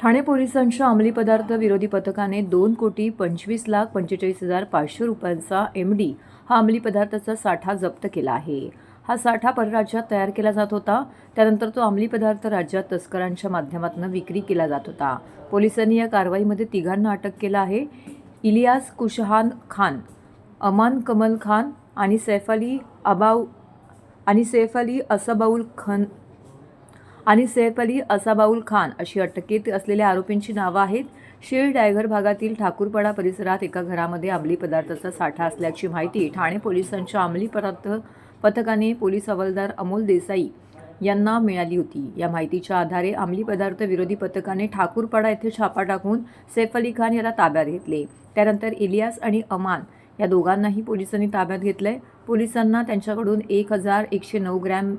ठाणे पोलिसांच्या अंमली पदार्थ विरोधी पथकाने दोन कोटी पंचवीस लाख पंचेचाळीस हजार पाचशे रुपयांचा एम डी हा अंमली पदार्थाचा साठा जप्त केला आहे. हा साठा परराज्यात तयार केला जात होता. त्यानंतर तो अंमली पदार्थ राज्यात तस्करांच्या माध्यमातून विक्री केला जात होता. पोलिसांनी या कारवाईमध्ये तिघांना अटक केलं आहे. इलियास कुशहान खान अमान कमल खान आणि सैफ अली अबाऊ आणि सैफ अली असबाऊल खान आणि सैफ अली असाबाऊल खान अशी अटकेत असलेल्या आरोपींची नावं आहेत. शीळ डायघर भागातील ठाकूरपाडा परिसरात एका घरामध्ये अंमली पदार्थाचा साठा असल्याची माहिती ठाणे पोलिसांच्या अंमली पदार्थ पथकाने पोलीस हवालदार अमोल देसाई यांना मिळाली होती. या माहितीच्या आधारे अंमली पदार्थ विरोधी पथकाने ठाकूरपाडा येथे छापा टाकून सैफ अली खान याला ताब्यात घेतले. त्यानंतर इलियास आणि अमान या दोघांनाही पोलिसांनी ताब्यात घेतलंय. पोलिसांना त्यांच्याकडून एक हजार एकशे नऊ ग्रॅम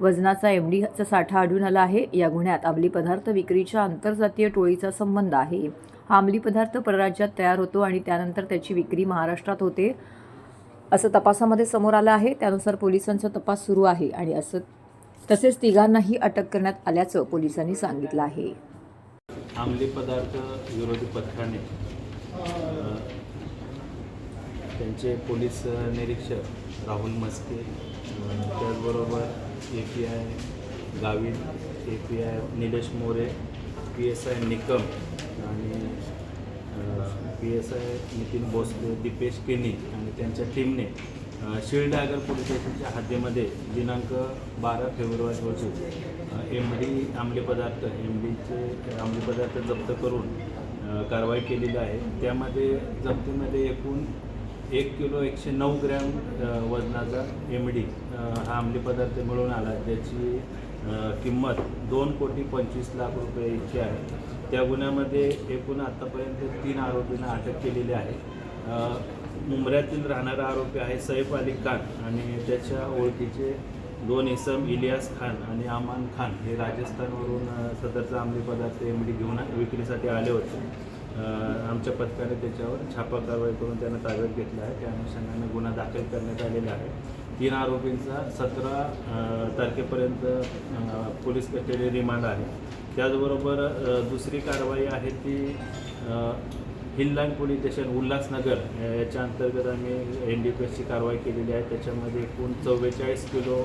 वजनाचा एम डीचा साठा आढळून आला आहे. या गुन्ह्यात अंमली पदार्थ विक्रीच्या आंतरजातीय टोळीचा संबंध आहे. हा अंमली पदार्थ परराज्यात तयार होतो आणि त्यानंतर त्याची विक्री महाराष्ट्रात होते असं तपासामध्ये समोर आलं आहे. त्यानुसार पोलिसांचा तपास सुरू आहे आणि असं तसेच तिघांनाही अटक करण्यात आल्याचं पोलिसांनी सांगितलं आहे. अंमली पदार्थ विरोधी पथकाने त्यांचे पोलीस निरीक्षक राहुल मस्के त्याचबरोबर A P I Gavit A P I Nilesh More P S I Nikam आणि P S I Nitin Bhosale Dipesh Keni आणि त्यांच्या टीमने शिळ डायगर पोलीस स्टेशनच्या हद्दीमध्ये दिनांक बारा फेब्रुवारी रोजी एम डी अंमली पदार्थ एम डीचे अंमली पदार्थ जप्त करून कारवाई केलेली आहे. त्यामध्ये जप्तीमध्ये एकूण एक किलो एकशे नऊ ग्रॅम वजनाचा एम डी हा अंमली पदार्थ मिळून आला. ज्याची किंमत दोन कोटी पंचवीस लाख रुपये इतकी आहे. त्या गुन्ह्यामध्ये एकूण आत्तापर्यंत तीन आरोपींना अटक केलेली आहे. मुंबऱ्यातील राहणारा आरोपी आहे सैफ अली खान आणि त्याच्या ओळखीचे दोन इसम इलियास खान आणि अमान खान हे राजस्थानवरून सदरचा अंमली पदार्थ एम डी घेऊन विक्रीसाठी आले होते. आमच्या पथकाने त्याच्यावर छापा कारवाई करून त्यांना ताब्यात घेतला आहे. त्या अनुषंगाने गुन्हा दाखल करण्यात आलेला आहे. तीन आरोपींचा सतरा तारखेपर्यंत पोलीस कस्टडी रिमांड आहे. त्याचबरोबर दुसरी कारवाई आहे ती अ, हिललाईन पोलीस स्टेशन उल्हासनगर याच्या अंतर्गत आम्ही एन डी पी एसची कारवाई केलेली आहे. त्याच्यामध्ये एकूण चव्वेचाळीस किलो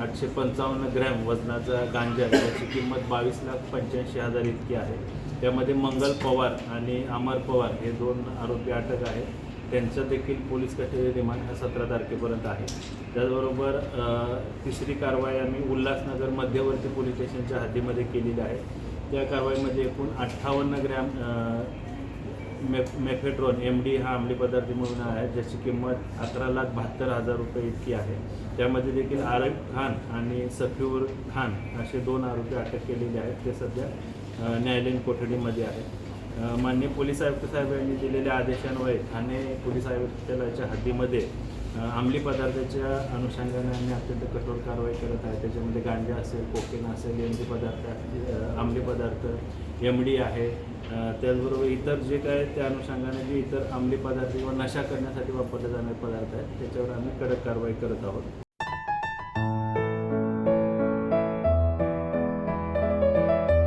आठशे पंचावन्न ग्रॅम वजनाचा गांजा त्याची किंमत बावीस लाख पंच्याऐंशी हजार इतकी आहे. त्यामध्ये मंगल पवार आणि अमर पवार हे दोन आरोपी अटक आहेत. त्यांचं देखील पोलीस कस्टडी रिमांड हा सतरा तारखेपर्यंत आहे. त्याचबरोबर तिसरी कारवाई आम्ही उल्हासनगर मध्यवर्ती पोलीस स्टेशनच्या हद्दीमध्ये केलेली आहे. त्या कारवाईमध्ये एकूण अठ्ठावन्न ग्रॅम मे मेफेड्रॉन एम डी हा अंमली पदार्थ म्हणून आहे ज्याची किंमत अकरा लाख बहात्तर हजार रुपये इतकी आहे. त्यामध्ये देखील आरब खान आणि सफीऊर खान असे दोन आरोपी अटक केलेले आहेत. ते सध्या न्यायालयीन कोठडीमध्ये आहेत. मान्य पोलीस आयुक्त साहेब यांनी दिलेल्या आदेशान्वये ठाणे पोलीस आयुक्तालयाच्या हद्दीमध्ये अंमली पदार्थाच्या अनुषंगाने आम्ही अत्यंत कठोर कारवाई करत आहे. त्याच्यामध्ये गांजा असेल कोकेन असेल एम डी पदार्थ अंमली पदार्थ एम डी आहे त्याचबरोबर इतर जे काय त्या अनुषंगाने जे इतर अंमली पदार्थ किंवा नशा करण्यासाठी वापरले जाणारे पदार्थ आहेत त्याच्यावर आम्ही कडक कारवाई करत आहोत.